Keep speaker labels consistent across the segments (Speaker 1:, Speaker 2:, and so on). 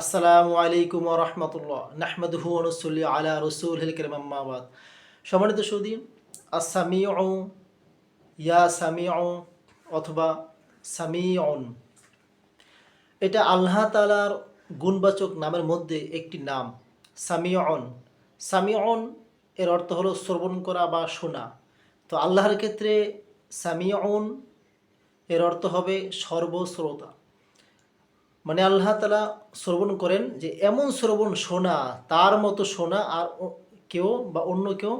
Speaker 1: আসসালামু আলাইকুম রহমতুল্লাহ। নাহমদহু অনুসল্লি আলা রসুল হিল কেরমাম্মাবাদ সম্মানিত সৌদি আসামিউ ইয়া সামিউ অথবা সামিউন। এটা আল্লাহ তালার গুণবাচক নামের মধ্যে একটি নাম, সামিউন। সামিউন এর অর্থ হলো শ্রবণ করা বা শোনা। তো আল্লাহর ক্ষেত্রে সামিউন এর অর্থ হবে সর্বশ্রোতা। মানে আল্লাহ তালা শ্রবণ করেন যে এমন শ্রবণ শোনা, তার মতো শোনা আর কেউ বা অন্য কেউ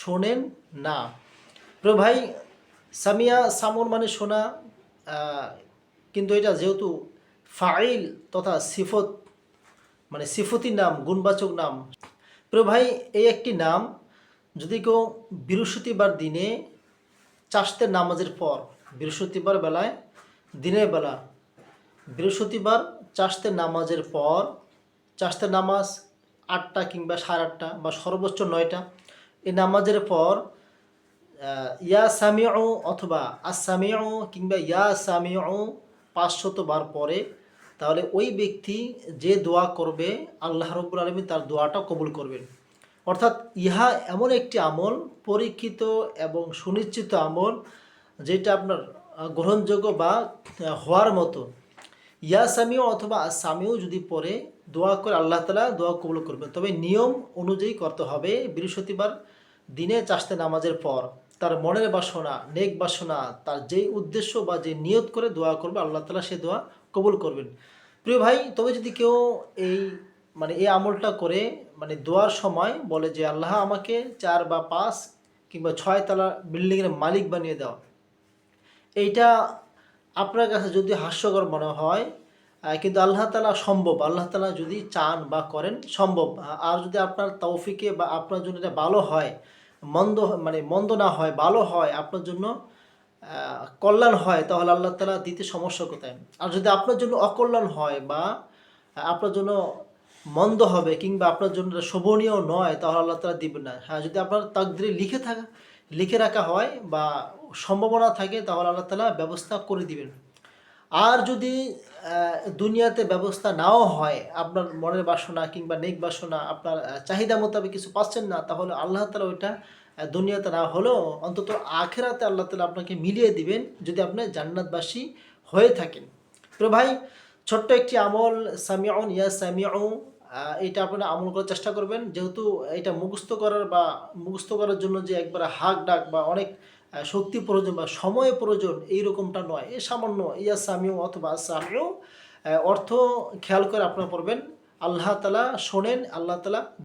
Speaker 1: শোনেন না। প্রিয় ভাই, সামিয়া সামন মানে শোনা কিন্তু এটা যেহেতু ফাইল তথা সিফত মানে সিফতি নাম, গুণবাচক নাম। প্রিয় ভাই, এই একটি নাম যদি কেউ বৃহস্পতিবার দিনে চাষতের নামাজের পর, বৃহস্পতিবার বেলায়, দিনের বেলা বৃহস্পতিবার চাষতে নামাজের পর চাষতে নামাজ আটটা কিংবা সাড়ে আটটা বা সর্বোচ্চ নয়টা, এই নামাজের পর ইয়া সামিউ অথবা আসামিউ কিংবা ইয়া সামিউ পাঁচশত বার পরে তাহলে ওই ব্যক্তি যে দোয়া করবে, আল্লাহ রব্বুল আলমী তার দোয়াটা কবুল করবেন। অর্থাৎ ইহা এমন একটি আমল, পরীক্ষিত এবং সুনিশ্চিত আমল, যেটা আপনার গ্রহণযোগ্য বা হওয়ার মতো। ইয়া সামিও অথবা সামিও যদি পরে দোয়া করে আল্লাহ তালা দোয়া কবুল করবেন তবে নিয়ম অনুযায়ী করতে হবে, বৃহস্পতিবার দিনে চাষতে নামাজের পর তার মনের বাসনা, নেক বাসনা, তার যেই উদ্দেশ্য বা যে নিয়ত করে দোয়া করবে, আল্লাহ তালা সে দোয়া কবুল করবেন। প্রিয় ভাই, তবে যদি কেউ এই মানে এই আমলটা করে মানে দোয়ার সময় বলে যে, আল্লাহ, আমাকে চার বা পাঁচ কিংবা ছয় তলা বিল্ডিংয়ের মালিক বানিয়ে দাও। এইটা আপনার কাছে যদি হাস্যকর মনে হয় কিন্তু আল্লাহ তালা সম্ভব, আল্লাহ তালা যদি চান বা করেন, সম্ভব। আর যদি আপনার তৌফিকে বা আপনার জন্য এটা ভালো হয়, মন্দ মানে মন্দ না হয়, ভালো হয়, আপনার জন্য কল্যাণ হয়, তাহলে আল্লাহ তালা দিতে সমস্যা কোথায়? আর যদি আপনার জন্য অকল্যাণ হয় বা আপনার জন্য মন্দ হবে, কিংবা আপনার জন্য শোভনীয় নয়, তাহলে আল্লাহ তালা দিবেন না। হ্যাঁ যদি আপনার তাকদিরে লিখে থাকা লিখে রাখা হয় বা সম্ভাবনা থাকে তাহলে আল্লাহ তালা ব্যবস্থা করে দিবেন। আর যদি দুনিয়াতে ব্যবস্থা নাও হয় আপনার মনের বাসনা কিংবা নেক বাসনা আপনার চাহিদা মোতাবেক কিছু পাচ্ছেন না তাহলে আল্লাহ তালা ওইটা দুনিয়াতে না হলেও অন্তত আখেরাতে আল্লাহ তালা আপনাকে মিলিয়ে দিবেন যদি আপনি জান্নাতবাসী হয়ে থাকেন। তো ভাই ছোট্ট একটি আমল সামিউন ইয়া আহ, এটা আপনারা আমল করার চেষ্টা করবেন। যেহেতু এটা মুখস্থ করার বা মুখস্থ করার জন্য যে একবার হাক ডাক বা অনেক শক্তি প্রয়োজন বা সময় প্রয়োজন, এইরকমটা নয়। এ সামান্য ইয়া সামিও অথবা সামিও অর্থ খেয়াল করে আপনারা পড়বেন। আল্লাহ তালা শোনেন, আল্লাহ তালা